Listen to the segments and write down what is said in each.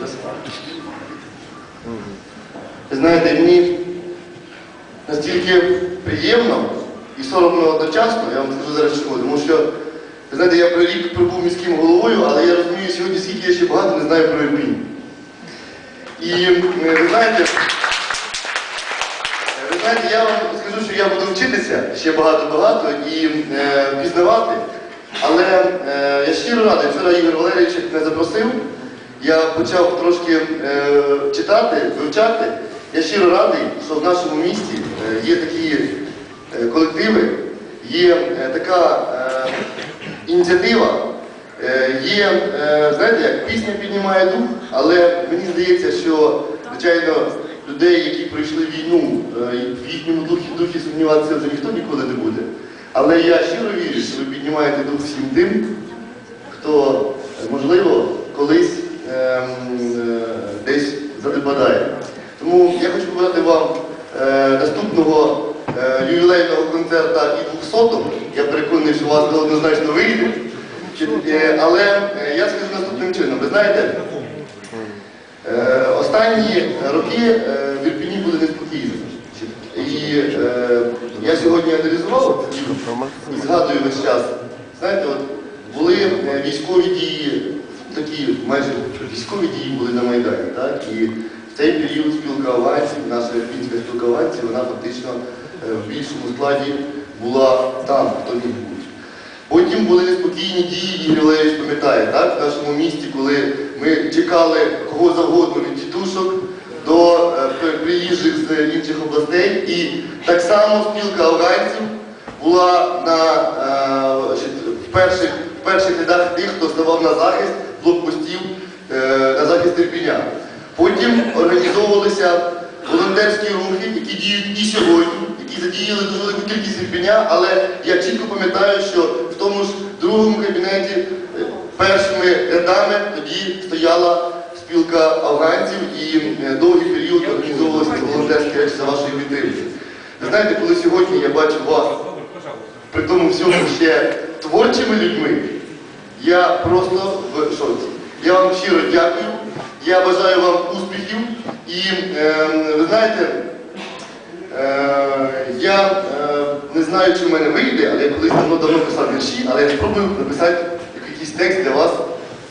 насправді. Ви знаєте, мені настільки приємно і соромно одночасно, я вам скажу зараз чому, тому що, ви знаєте, я про рік прибув міським головою, але я розумію сьогодні, скільки я ще багато не знаю про Ірпінь. І е, ви знаєте, ви знаєте, я вам скажу, що я буду вчитися ще багато-багато і е, пізнавати. Але е, я щиро радий, вчора Ігор Валерійович мене запросив, я почав трошки е, читати, вивчати. Я щиро радий, що в нашому місті е, є такі е, колективи, є е, така е, ініціатива, є, е, знаєте, як пісня піднімає дух, але мені здається, що, звичайно, людей, які пройшли війну, в їхньому духі, духі сумніватися вже ніхто ніколи не буде. Але я щиро вірю, що ви піднімаєте дух всім тим, хто, е, можливо, колись ем, е, десь занепадає. Тому я хочу побажати вам е, наступного е, ювілейного концерту і 200-го. Я переконаний, що у вас однозначно вийде. Е, Але е, я скажу наступним чином. Ви знаєте, е, останні роки е, в Ірпіні були неспокійні. І е, я сьогодні аналізував і згадую весь час. Знаєте, от були е, військові дії, такі майже військові дії були на Майдані. Так? І в цей період спілка наша ірпінська спілка вона фактично е, в більшому складі була там, хто міг бути. Потім були неспокійні дії, Ігор Валерійович пам'ятає, так, в нашому місті, коли ми чекали кого завгодно від тітушок до е, приїжджих з інших областей. І так само спілка афганців була на, е, в, перших, в перших рядах тих, хто ставав на захист блокпостів е, на захист Ірпіня. Потім організовувалися волонтерські рухи, які діють і сьогодні, задіяли дуже велику кількість Ірпіня, але я чітко пам'ятаю, що в тому ж другому кабінеті е, першими рядами тоді стояла спілка афганців і е, довгий період організовувалися волонтерські речі за вашої підтримки. Ви знаєте, коли сьогодні я бачу вас при тому всьому ще творчими людьми, я просто в шоці. Я вам щиро дякую. Я бажаю вам успіхів. І е, ви знаєте, е, я е, не знаю, чи в мене вийде, але я колись давно давно писав вірші, але я спробую написати якийсь текст для вас.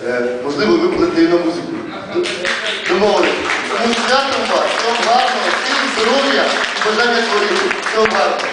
Е, можливо, ви на музику. Домовились. Тому святом вас, всього гарного, всім здоров'я і бажання творити. Всього гарного.